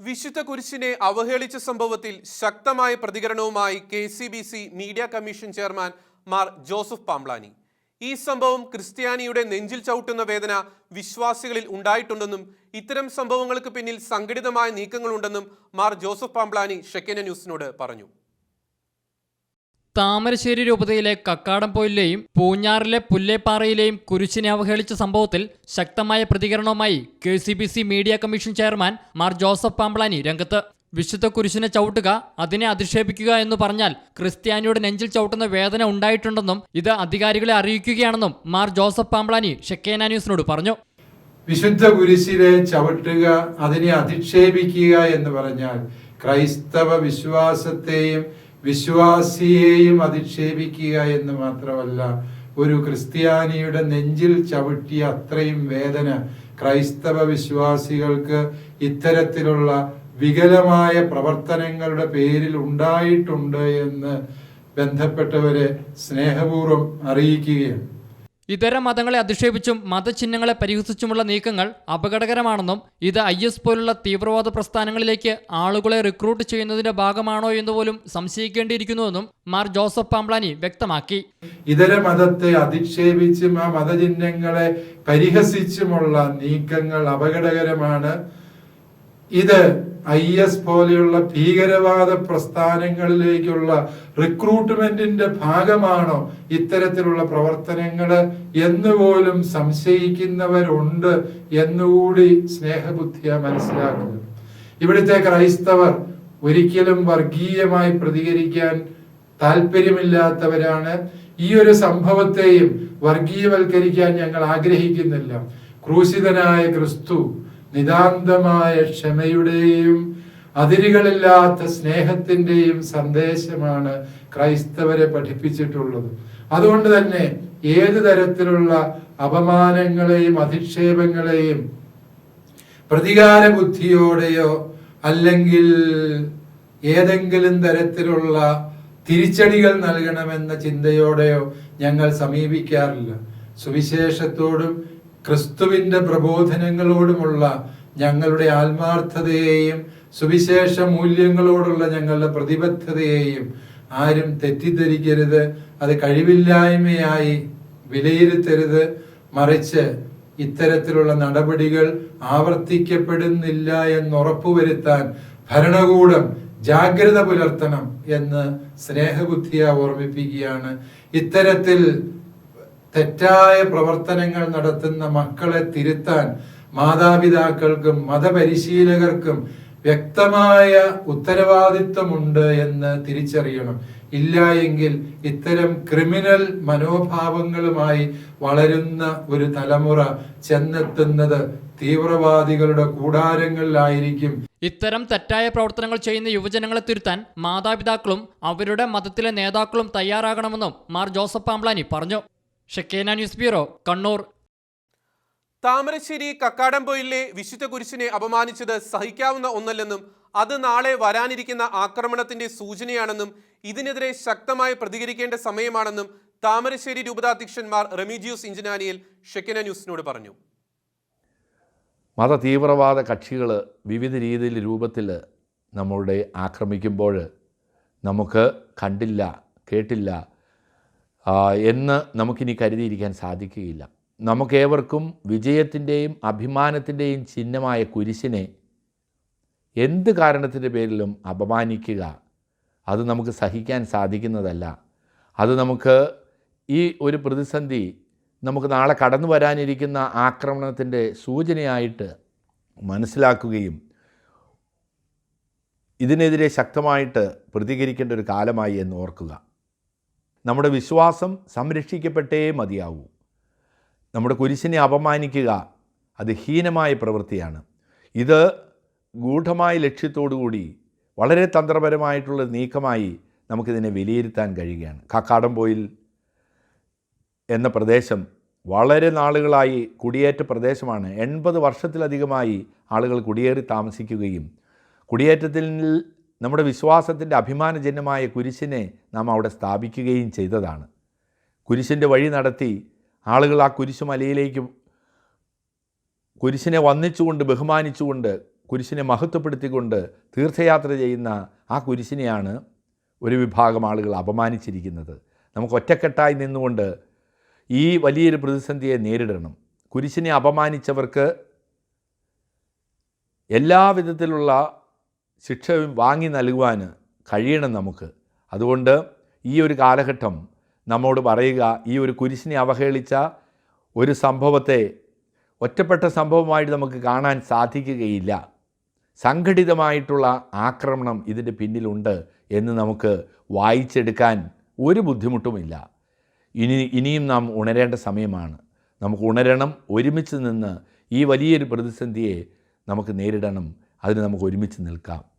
വിശുദ്ധ കുരിശിനെ അവഹേളിച്ച സംഭവത്തിൽ ശക്തമായ പ്രതികരണവുമായി K C B C media commission chairman Mar Joseph Pamplany. ഈ സംഭവം ക്രിസ്ത്യാനിയുടെ നെഞ്ചിൽ ചവിട്ടുന്ന വേദന വിശ്വാസികളിൽ ഉണ്ടായിട്ടുണ്ടെന്നും ഇത്തരം സംഭവങ്ങൾക്ക് പിന്നിൽ സംഘടിതമായ നീക്കങ്ങളുണ്ടെന്നും മാർ ജോസഫ് പാംബ്ലാനി ഷെക്കന ന്യൂസിനോട് പറഞ്ഞു. താമരശ്ശേരി രൂപതയിലെ കക്കാടംപോയിലെയും പൂഞ്ഞാറിലെ പുല്ലേപ്പാറയിലെയും കുരിശിനെ അവഹേളിച്ച സംഭവത്തിൽ ശക്തമായ പ്രതികരണവുമായി K C B C media commission chairman Mar Joseph Pamplany രംഗത്ത്. വിശുദ്ധ കുരിശിനെ ചവിട്ടുക അതിനെ അധിക്ഷേപിക്കുക എന്ന് പറഞ്ഞാൽ ക്രിസ്ത്യാനിയുടെ നെഞ്ചിൽ ചവിട്ടുന്ന വേദന ഉണ്ടായിട്ടുണ്ടെന്നും ഇത് അധികാരികളെ അറിയിക്കുകയാണെന്നും മാർ ജോസഫ് പാമ്പ്ലാനി ഷെക്കേന ന്യൂസിനോട് പറഞ്ഞു. വിശുദ്ധ കുരിശിനെ ചവിട്ടുക അതിനെ അധിക്ഷേപിക്കുക എന്ന് പറഞ്ഞാൽ ക്രൈസ്തവ വിശ്വാസത്തെയും വിശ്വാസിയെയും അധിക്ഷേപിക്കുക എന്ന് മാത്രമല്ല ഒരു ക്രിസ്ത്യാനിയുടെ നെഞ്ചിൽ ചവിട്ടിയ അത്രയും വേദന ക്രൈസ്തവ വിശ്വാസികൾക്ക് ഇത്തരത്തിലുള്ള വികലമായ പ്രവർത്തനങ്ങളുടെ പേരിൽ ഉണ്ടായിട്ടുണ്ട് എന്ന് ബന്ധപ്പെട്ടവരെ സ്നേഹപൂർവം അറിയിക്കുകയാണ്. ഇതര മതങ്ങളെ അധിക്ഷേപിച്ചും മതചിഹ്നങ്ങളെ പരിഹസിച്ചുമുള്ള നീക്കങ്ങൾ അപകടകരമാണെന്നും ഇത് ഐ എസ് പോലുള്ള തീവ്രവാദ പ്രസ്ഥാനങ്ങളിലേക്ക് ആളുകളെ റിക്രൂട്ട് ചെയ്യുന്നതിന്റെ ഭാഗമാണോ എന്ന് പോലും സംശയിക്കേണ്ടിയിരിക്കുന്നുവെന്നും മാർ ജോസഫ് പാംബ്ലാനി വ്യക്തമാക്കി. ഇതര മതത്തെ അധിക്ഷേപിച്ചും ആ മതചിഹ്നങ്ങളെ പരിഹസിച്ചുമുള്ള നീക്കങ്ങൾ അപകടകരമാണ്. ഇത് ഐ എസ് പോലെയുള്ള ഭീകരവാദ പ്രസ്ഥാനങ്ങളിലേക്കുള്ള റിക്രൂട്ട്മെന്റിന്റെ ഭാഗമാണോ ഇത്തരത്തിലുള്ള പ്രവർത്തനങ്ങൾ എന്നുപോലും സംശയിക്കുന്നവരുണ്ട് എന്നുകൂടി സ്നേഹബുദ്ധിയ മനസ്സിലാക്കുക ഇവിടുത്തെ ക്രൈസ്തവർ ഒരിക്കലും വർഗീയമായി പ്രതികരിക്കാൻ താല്പര്യമില്ലാത്തവരാണ്. ഈ ഒരു സംഭവത്തെയും വർഗീയവൽക്കരിക്കാൻ ഞങ്ങൾ ആഗ്രഹിക്കുന്നില്ല. ക്രൂശിതനായ ക്രിസ്തു നിതാന്തമായ ക്ഷമയുടെയും അതിരുകളില്ലാത്ത സ്നേഹത്തിന്റെയും സന്ദേശമാണ് ക്രൈസ്തവരെ പഠിപ്പിച്ചിട്ടുള്ളത്. അതുകൊണ്ട് തന്നെ ഏത് തരത്തിലുള്ള അപമാനങ്ങളെയും അധിക്ഷേപങ്ങളെയും പ്രതികാര ബുദ്ധിയോടെയോ അല്ലെങ്കിൽ ഏതെങ്കിലും തരത്തിലുള്ള തിരിച്ചടികൾ നൽകണമെന്ന ചിന്തയോടെയോ ഞങ്ങൾ സമീപിക്കാറില്ല. സുവിശേഷത്തോടും ക്രിസ്തുവിന്റെ പ്രബോധനങ്ങളോടുമുള്ള ഞങ്ങളുടെ ആത്മാർത്ഥതയെയും സുവിശേഷ മൂല്യങ്ങളോടുള്ള ഞങ്ങളുടെ പ്രതിബദ്ധതയെയും ആരും തെറ്റിദ്ധരിക്കരുത്. അത് കഴിവില്ലായ്മയായി വിലയിരുത്തരുത്. മറിച്ച് ഇത്തരത്തിലുള്ള നടപടികൾ ആവർത്തിക്കപ്പെടുന്നില്ല എന്ന് ഉറപ്പുവരുത്താൻ ഭരണകൂടം ജാഗ്രത പുലർത്തണം എന്ന് സ്നേഹബുദ്ധിയ ഓർമ്മിപ്പിക്കുകയാണ്. ഇത്തരത്തിൽ തെറ്റായ പ്രവർത്തനങ്ങൾ നടത്തുന്ന മക്കളെ തിരുത്താൻ മാതാപിതാക്കൾക്കും മതപരിശീലകർക്കും വ്യക്തമായ ഉത്തരവാദിത്വമുണ്ട് എന്ന് തിരിച്ചറിയണം. ഇല്ല എങ്കിൽ ഇത്തരം ക്രിമിനൽ മനോഭാവങ്ങളുമായി വളരുന്ന ഒരു തലമുറ ചെന്നെത്തുന്നത് തീവ്രവാദികളുടെ കൂടാരങ്ങളിലായിരിക്കും. ഇത്തരം തെറ്റായ പ്രവർത്തനങ്ങൾ ചെയ്യുന്ന യുവജനങ്ങളെ തിരുത്താൻ മാതാപിതാക്കളും അവരുടെ മതത്തിലെ നേതാക്കളും തയ്യാറാകണമെന്നും മാർ ജോസഫ് പാംബ്ലാനി പറഞ്ഞു. Shekinah news bureau Kannur. Thamarassery കക്കാടംപൊയിലെ വിശുദ്ധ കുരിശിനെ അപമാനിച്ചത് സഹിക്കാവുന്ന ഒന്നല്ലെന്നും അത് നാളെ വരാനിരിക്കുന്ന ആക്രമണത്തിന്റെ സൂചനയാണെന്നും ഇതിനെതിരെ ശക്തമായി പ്രതികരിക്കേണ്ട സമയമാണെന്നും താമരശ്ശേരി രൂപതാധ്യക്ഷന്മാർ റെമീജിയൂസ് ഇഞ്ചനാനിയിൽ ഷെക്കിന ന്യൂസിനോട് പറഞ്ഞു. മത തീവ്രവാദ കക്ഷികൾ വിവിധ രീതിയിൽ രൂപത്തിൽ നമ്മളുടെ ആക്രമിക്കുമ്പോൾ നമുക്ക് കണ്ടില്ല കേട്ടില്ല എന്ന് നമുക്കിനി കരുതിയിരിക്കാൻ സാധിക്കുകയില്ല. നമുക്കേവർക്കും വിജയത്തിന്റെയും അഭിമാനത്തിന്റെയും ചിഹ്നമായ കുരിശിനെ എന്ത് കാരണത്തിന്റെ പേരിലും അപമാനിക്കുക അത് നമുക്ക് സഹിക്കാൻ സാധിക്കുന്നതല്ല. അത് നമുക്ക് ഈ ഒരു പ്രതിസന്ധി നമുക്ക് നാളെ കടന്നു വരാനിരിക്കുന്ന ആക്രമണത്തിന്റെ സൂചനയായിട്ട് മനസ്സിലാക്കുകയും ഇതിനെതിരെ ശക്തമായിട്ട് പ്രതികരിക്കേണ്ട ഒരു കാലമായി എന്ന് ഓർക്കുക. നമ്മുടെ വിശ്വാസം സംരക്ഷിക്കപ്പെട്ടേ മതിയാവൂ. നമ്മുടെ കുരിശിനെ അപമാനിക്കുക അത് ഹീനമായ പ്രവൃത്തിയാണ്. ഇത് ഗൂഢമായ ലക്ഷ്യത്തോടുകൂടി വളരെ തന്ത്രപരമായിട്ടുള്ള നീക്കമായി നമുക്കിതിനെ വിലയിരുത്താൻ കഴിയുകയാണ്. കക്കാടംപോയിൽ എന്ന പ്രദേശം വളരെ നാളുകളായി കുടിയേറ്റ പ്രദേശമാണ്. എൺപത് വർഷത്തിലധികമായി ആളുകൾ കുടിയേറി താമസിക്കുകയും കുടിയേറ്റത്തിൽ നമ്മുടെ വിശ്വാസത്തിന്റെ അഭിമാനജന്യമായ കുരിശിനെ നാം അവിടെ സ്ഥാപിക്കുകയും ചെയ്തതാണ്. കുരിശിന്റെ വഴി നടത്തി ആളുകൾ ആ കുരിശുമലയിലേക്ക് കുരിശിനെ വന്നിച്ചുകൊണ്ട് ബഹുമാനിച്ചുകൊണ്ട് കുരിശിനെ മഹത്വപ്പെടുത്തിക്കൊണ്ട് തീർത്ഥയാത്ര ചെയ്യുന്ന ആ കുരിശിനെയാണ് ഒരു വിഭാഗം ആളുകൾ അപമാനിച്ചിരിക്കുന്നത്. നമുക്ക് ഒറ്റക്കെട്ടായി നിന്നുകൊണ്ട് ഈ വലിയൊരു പ്രതിസന്ധിയെ നേരിടണം. കുരിശിനെ അപമാനിച്ചവർക്ക് എല്ലാ വിധത്തിലുള്ള ശിക്ഷയും വാങ്ങി നൽകുവാൻ കഴിയണം നമുക്ക്. അതുകൊണ്ട് ഈ ഒരു കാലഘട്ടം നമ്മോട് പറയുക ഈ ഒരു കുരിശിനെ അവഹേളിച്ച ഒരു സംഭവത്തെ ഒറ്റപ്പെട്ട സംഭവമായിട്ട് നമുക്ക് കാണാൻ സാധിക്കുകയില്ല. സംഘടിതമായിട്ടുള്ള ആക്രമണം ഇതിന്റെ പിന്നിലുണ്ട് എന്ന് നമുക്ക് വായിച്ചെടുക്കാൻ ഒരു ബുദ്ധിമുട്ടുമില്ല. ഇനി ഇനിയും നാം ഉണരേണ്ട സമയമാണ്. നമുക്ക് ഉണരണം ഒരുമിച്ച് നിന്ന് ഈ വലിയൊരു പ്രതിസന്ധിയെ നമുക്ക് നേരിടണം. അതിന് നമുക്ക് ഒരുമിച്ച് നിൽക്കാം.